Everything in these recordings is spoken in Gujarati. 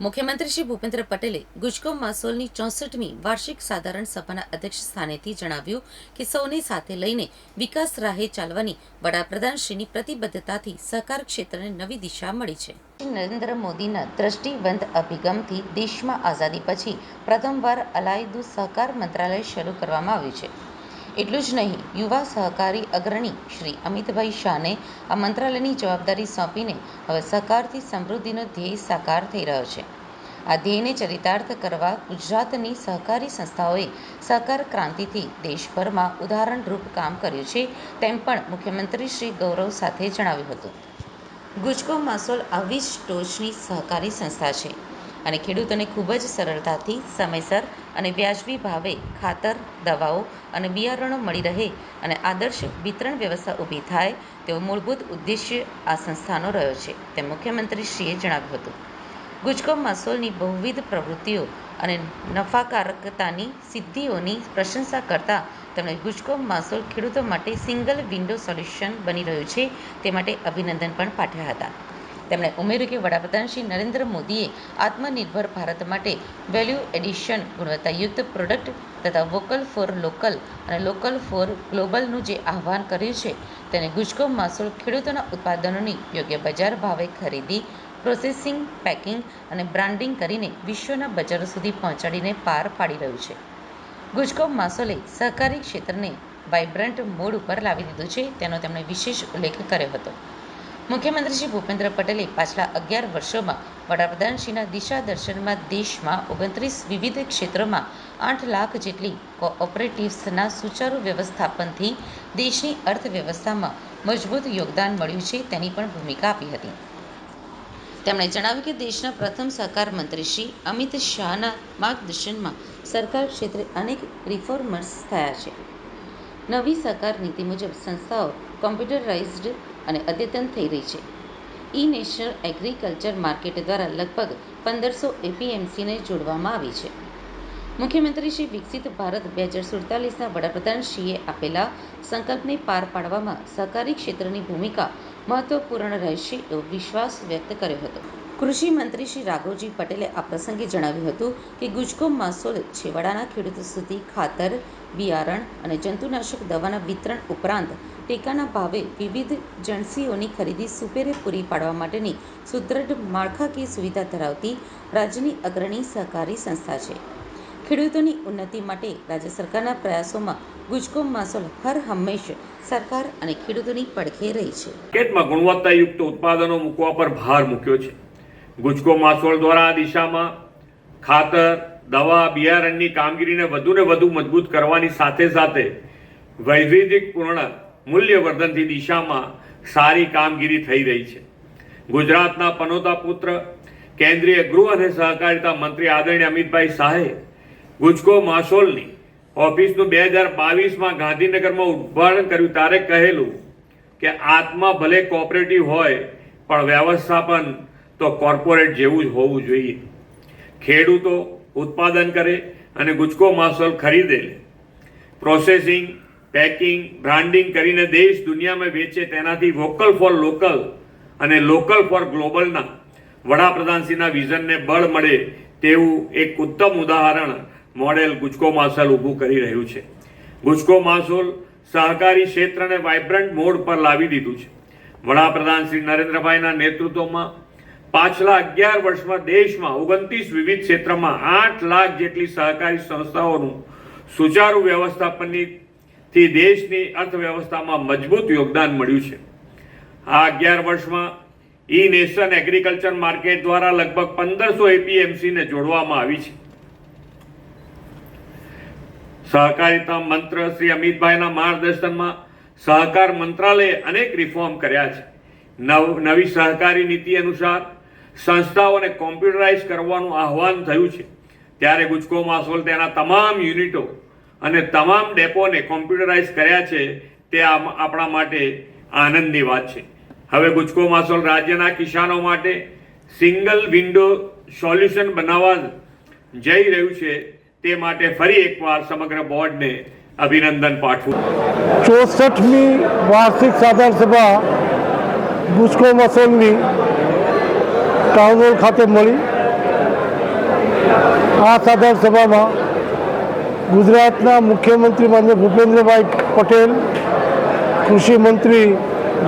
મુખ્યમંત્રી શ્રી ભૂપેન્દ્ર પટેલે ગુજકોમ માસોલની ચોસઠમી વાર્ષિક સાધારણ સભાના અધ્યક્ષ સ્થાનેથી જણાવ્યું કે સૌને સાથે લઈને વિકાસ રાહે ચાલવાની વડાપ્રધાનશ્રીની પ્રતિબદ્ધતાથી સહકાર ક્ષેત્રને નવી દિશા મળી છે. નરેન્દ્ર મોદીના દ્રષ્ટિબંધ અભિગમથી દેશમાં આઝાદી પછી પ્રથમવાર અલાયદું સહકાર મંત્રાલય શરૂ કરવામાં આવ્યું છે. એટલું જ નહીં, યુવા સહકારી અગ્રણી શ્રી અમિતભાઈ શાહને આ મંત્રાલયની જવાબદારી સોંપીને હવે સહકારથી સમૃદ્ધિનો ધ્યેય સાકાર થઈ રહ્યો છે. આ ધ્યેયને ચરિતાર્થ કરવા ગુજરાતની સહકારી સંસ્થાઓએ સહકાર ક્રાંતિથી દેશભરમાં ઉદાહરણરૂપ કામ કર્યું છે તેમ પણ મુખ્યમંત્રી શ્રી ગૌરવ સાથે જણાવ્યું હતું. ગુજકો માસોલ આવી જ ટોચની સહકારી સંસ્થા છે. અને ખેડૂતોને ખૂબ જ સરળતાથી સમયસર અને વ્યાજબી ભાવે ખાતર, દવાઓ અને બિયારણો મળી રહે અને આદર્શ વિતરણ વ્યવસ્થા ઊભી થાય તેવો મૂળભૂત ઉદ્દેશ્ય આ સંસ્થાનો રહ્યો છે, તેમ મુખ્યમંત્રીશ્રીએ જણાવ્યું હતું. ગુજકોમ માસોલની બહુવિધ પ્રવૃત્તિઓ અને નફાકારકતાની સિદ્ધિઓની પ્રશંસા કરતા તેમણે ગુજકોમ માસોલ ખેડૂતો માટે સિંગલ વિન્ડો સોલ્યુશન બની રહ્યું છે, તે માટે અભિનંદન પણ પાઠવ્યા હતા. તેમણે ઉમેર્યું કે વડાપ્રધાન શ્રી નરેન્દ્ર મોદીએ આત્મનિર્ભર ભારત માટે વેલ્યુ એડિશન ગુણવત્તાયુક્ત પ્રોડક્ટ તથા વોકલ ફોર લોકલ અને લોકલ ફોર ગ્લોબલનું જે આહ્વાન કર્યું છે, તેને ગુજકો માસોલ ખેડૂતોના ઉત્પાદનોની યોગ્ય બજાર ભાવે ખરીદી પ્રોસેસિંગ પેકિંગ અને બ્રાન્ડિંગ કરીને વિશ્વના બજારો સુધી પહોંચાડીને પાર પાડી રહ્યું છે. ગુજકો માસોલે સહકારી ક્ષેત્રને વાઇબ્રન્ટ મોડ ઉપર લાવી દીધું છે, તેનો તેમણે વિશેષ ઉલ્લેખ કર્યો હતો. મુખ્યમંત્રી શ્રી ભૂપેન્દ્ર પટેલે પાછલા અગિયાર વર્ષોમાં વડાપ્રધાનશ્રીના દિશા દર્શનમાં દેશમાં ઓગણત્રીસ વિવિધ ક્ષેત્રોમાં આઠ લાખ જેટલી કોઓપરેટિવ્સના સુચારુ વ્યવસ્થાપનથી દેશની અર્થવ્યવસ્થામાં મજબૂત યોગદાન મળ્યું છે, તેની પણ ભૂમિકા આપી હતી. તેમણે જણાવ્યું કે દેશના પ્રથમ સહકાર મંત્રી શ્રી અમિત શાહના માર્ગદર્શનમાં સરકાર ક્ષેત્રે અનેક રિફોર્મર્સ થયા છે. નવી સહકાર નીતિ મુજબ સંસ્થાઓ કોમ્પ્યુટરાઇઝ્ડ અને અદ્યતન થઈ રહી છે. ઈ નેશનલ એગ્રીકલ્ચર માર્કેટ દ્વારા લગભગ પંદરસો એપીએમસીને જોડવામાં આવી છે. મુખ્યમંત્રી શ્રી વિકસિત ભારત બે હજાર સુડતાલીસના વડાપ્રધાનશ્રીએ આપેલા સંકલ્પને પાર પાડવામાં સહકારી ક્ષેત્રની ભૂમિકા મહત્વપૂર્ણ રહેશે એવો વિશ્વાસ વ્યક્ત કર્યો હતો. કૃષિ મંત્રી શ્રી રાઘવજી પટેલે આ પ્રસંગે જણાવ્યું હતું કે ગુજકોમ માસોલ છેવાડાના ખેડૂતો સુધી ખાતર, બિયારણ અને જંતુનાશક દવાના વિતરણ ઉપરાંત ટેકાના ભાવે વિવિધ જણસીઓની ખરીદી સુપેરે પૂરી પાડવા માટેની સુદૃઢ માળખાકીય સુવિધા ધરાવતી રાજ્યની અગ્રણી સહકારી સંસ્થા છે. ખેડૂતોની ઉન્નતિ માટે રાજ્ય સરકારના પ્રયાસોમાં ગુજકોમ માસોલ હર હંમેશ સરકાર અને ખેડૂતોની પડખે રહી છે. ગુણવત્તાયુક્ત ઉત્પાદનો મૂકવા પર ભાર મૂક્યો છે. ગુજકો માસોળ દ્વારા આ દિશામાં ખાતર, દવા, બિયારણની કામગીરીને વધુને વધુ મજબૂત કરવાની સાથે સાથે વૈવિધ્યપૂર્ણ મૂલ્યવર્ધનથી દિશામાં સારી કામગીરી થઈ રહી છે. ગુજરાતના પનોતા પુત્ર, કેન્દ્રીય ગૃહ અને સહકારિતા મંત્રી આદરણીય અમિતભાઈ શાહે ગુજકો માસોલની ઓફિસનું બે હજાર બાવીસમાં ગાંધીનગરમાં ઉદ્ઘાટન કર્યું. ત્યારે કહેલું કે આત્મા ભલે કોઓપરેટિવ હોય, પણ વ્યવસ્થાપન તો કોર્પોરેટ જેવું જ હોવું જોઈએ. ખેડૂતો ઉત્પાદન કરે અને ગુજકો માસોલ ખરીદે પ્રોસેસિંગ, પેકિંગ, બ્રાન્ડિંગ કરીને દેશ દુનિયામાં વેચે તેનાથી વોકલ ફોર લોકલ અને લોકલ ફોર ગ્લોબલના વડાપ્રધાનશ્રીના વિઝનને બળ મળે તેવું એક ઉત્તમ ઉદાહરણ મોડેલ ગુજકો માસોલ ઊભું કરી રહ્યું છે. ગુજકો માસોલ સહકારી ક્ષેત્રને વાઇબ્રન્ટ મોડ પર લાવી દીધું છે. વડાપ્રધાન શ્રી નરેન્દ્રભાઈના નેતૃત્વમાં પાછલા અગિયાર વર્ષમાં દેશમાં ઓગણત્રીસ વિવિધ ક્ષેત્રમાં આઠ લાખ જેટલી સહકારી સંસ્થાઓનું સુચારુ વ્યવસ્થાપનની થી દેશની અર્થવ્યવસ્થામાં મજબૂત યોગદાન મળ્યું છે. આ અગિયાર વર્ષમાં ઈ નેશન એગ્રીકલ્ચર માર્કેટ દ્વારા લગભગ પંદરસો એપીએમસીને જોડવામાં આવી છે. સહકારિતા મંત્ર શ્રી અમિતભાઈના માર્ગદર્શનમાં સહકાર મંત્રાલયે અનેક રિફોર્મ કર્યા છે. નવ, નવી સહકારી નીતિ અનુસાર સંસ્થાઓને કોમ્પ્યુટરાઇઝ કરવાનું આહવાન થયું છે. ત્યારે ગુજકો માસોલ તેના તમામ યુનિટો અને તમામ ડેપોને કોમ્પ્યુટરાઇઝ કર્યા છે તે આપણા માટે આનંદની વાત છે. હવે ગુજકો માસોલ રાજ્યના કિસાનો માટે સિંગલ વિન્ડો સોલ્યુશન બનાવવા જઈ રહ્યું છે તે માટે ફરી એકવાર સમગ્ર બોર્ડને અભિનંદન પાઠવું. ચોસઠમી વાર્ષિક સાધારણ સભા ગુસ્કો મસોલની હોલ ખાતે મળી. આ સાધારણ સભામાં ગુજરાતના મુખ્યમંત્રી માન્ય ભૂપેન્દ્રભાઈ પટેલ, કૃષિ મંત્રી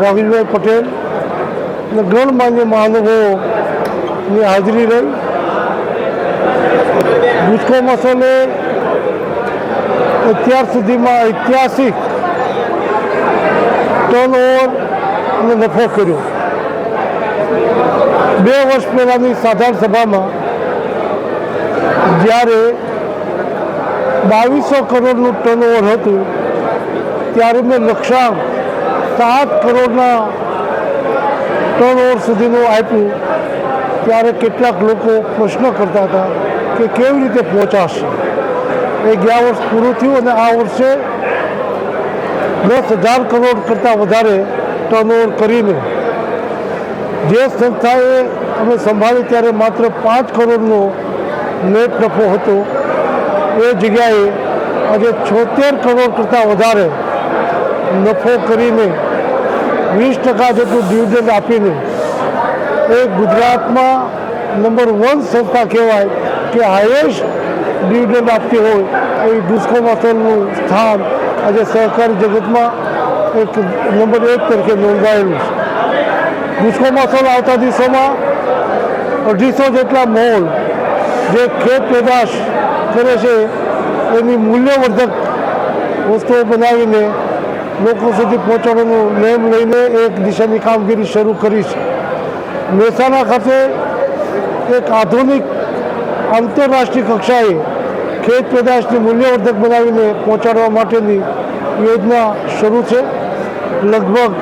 રાહુલભાઈ પટેલ અને ગણમાન્ય મહાનુભાવોની હાજરી રહી. ગુજકો મસોલે અત્યાર સુધીમાં ઐતિહાસિક ટર્ન ઓવર અને નફો કર્યો. બે વર્ષ પહેલાંની સાધારણ સભામાં જ્યારે બાવીસો કરોડનું ટર્નઓવર હતું, ત્યારે મેં લક્ષ્યાંક સાત કરોડના ટર્નઓવર સુધીનું આપ્યું. ત્યારે કેટલાક લોકો પ્રશ્ન કરતા હતા કે કેવી રીતે પહોંચાશે. એ ગયા વર્ષ પૂરું થયું અને આ વર્ષે દસ હજાર કરોડ કરતાં વધારે ટર્નઓવર કરીને જે સંસ્થાએ અમે સંભાળી ત્યારે માત્ર પાંચ કરોડનો નેટ નફો હતો. એ જગ્યાએ આજે છોતેર કરોડ કરતાં વધારે નફો કરીને વીસ ટકા જેટલું ડિવિડન્ડ આપીને એ ગુજરાતમાં નંબર વન સંસ્થા કહેવાય કે હાઈએસ્ટ ડિવિડન્ડ આપતી હોય એ ગુસ્કો મસલનું સ્થાન આજે સહકારી જગતમાં એક નંબર એક તરીકે નોંધાયેલું છે. ગુસ્કો મસલ આવતા દિવસોમાં અઢીસો જેટલા મોલ જે ખેત પેદાશ કરે છે, એની મૂલ્યવર્ધક વસ્તુઓ બનાવીને લોકો સુધી પહોંચાડવાનો નેમ લઈને એક દિશાની કામગીરી શરૂ કરી છે. મહેસાણા ખાતે એક આધુનિક આંતરરાષ્ટ્રીય કક્ષાએ ખેત પેદાશને મૂલ્યવર્ધક બનાવીને પહોંચાડવા માટેની યોજના શરૂ છે. લગભગ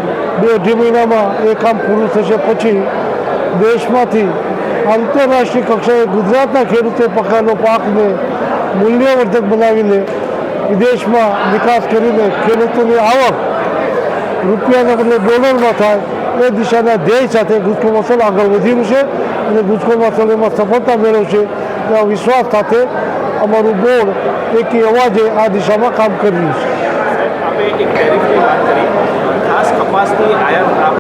બે અઢી મહિનામાં એ કામ પૂરું થશે પછી દેશમાંથી આંતરરાષ્ટ્રીય કક્ષાએ ગુજરાતના ખેડૂતે પકાયેલો પાકને મૂલ્યવર્ધક બનાવીને વિદેશમાં નિકાસ કરીને ખેડૂતોની આવક રૂપિયાના બદલે ડોલરમાં થાય, એ દિશાના ધ્યેય સાથે ગુજકો મસલ આગળ વધ્યું છે અને ગુજકો એમાં સફળતા મેળવશે. એવા વિશ્વાસ સાથે અમારું બોર્ડ એકી અવાજે આ દિશામાં કામ કરી રહ્યું છે. કપાસની આયાત